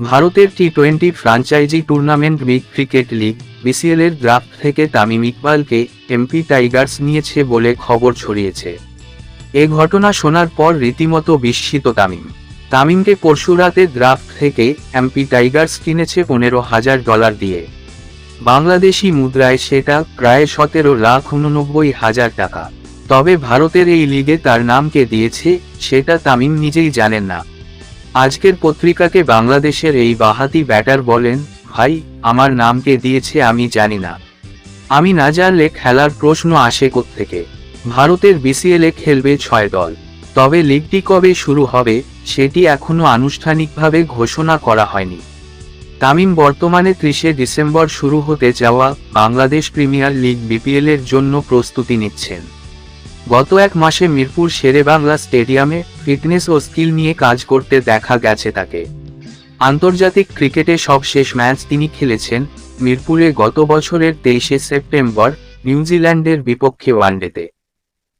ভারতের T twenty franchise tournament big cricket league BCL এর draft থেকে তামিম ইকবালকে এমপি টাইগার্স নিয়েছে বলে খবর ছড়িয়েছে। এ ঘটনা শোনার পর রীতিমতো বিস্মিত তামিম। তামিমকে পরশুরাতে ড্রাফট থেকে এমপি টাইগার্স কিনেছে পনেরো হাজার ডলার দিয়ে। বাংলাদেশি মুদ্রায় সেটা প্রায় সতেরো লাখ উননব্বই হাজার টাকা। তবে ভারতের এই লিগে তার নামকে দিয়েছে, সেটা তামিম নিজেই জানেন না। আজকের পত্রিকাকে বাংলাদেশের এই বাহাতি ব্যাটার বলেন, ভাই, আমার নামকে দিয়েছে আমি জানি না। আমি না জানলে খেলার প্রশ্ন আসে থেকে ভারতের বিসিএলে খেলবে ছয় দল। তবে লিগটি কবে শুরু হবে, সেটি এখনও আনুষ্ঠানিকভাবে ঘোষণা করা হয়নি। তামিম বর্তমানে ত্রিশে ডিসেম্বর শুরু হতে যাওয়া বাংলাদেশ প্রিমিয়ার লিগ বিপিএলের জন্য প্রস্তুতি নিচ্ছেন। গত এক মাসে মিরপুর শেরে বাংলা স্টেডিয়ামে ফিটনেস ও স্কিল নিয়ে কাজ করতে দেখা গেছে তাকে। আন্তর্জাতিক ক্রিকেটে সব শেষ ম্যাচ তিনি খেলেছেন মিরপুরে গত বছরের তেইশে সেপ্টেম্বর নিউজিল্যান্ডের বিপক্ষে ওয়ানডেতে।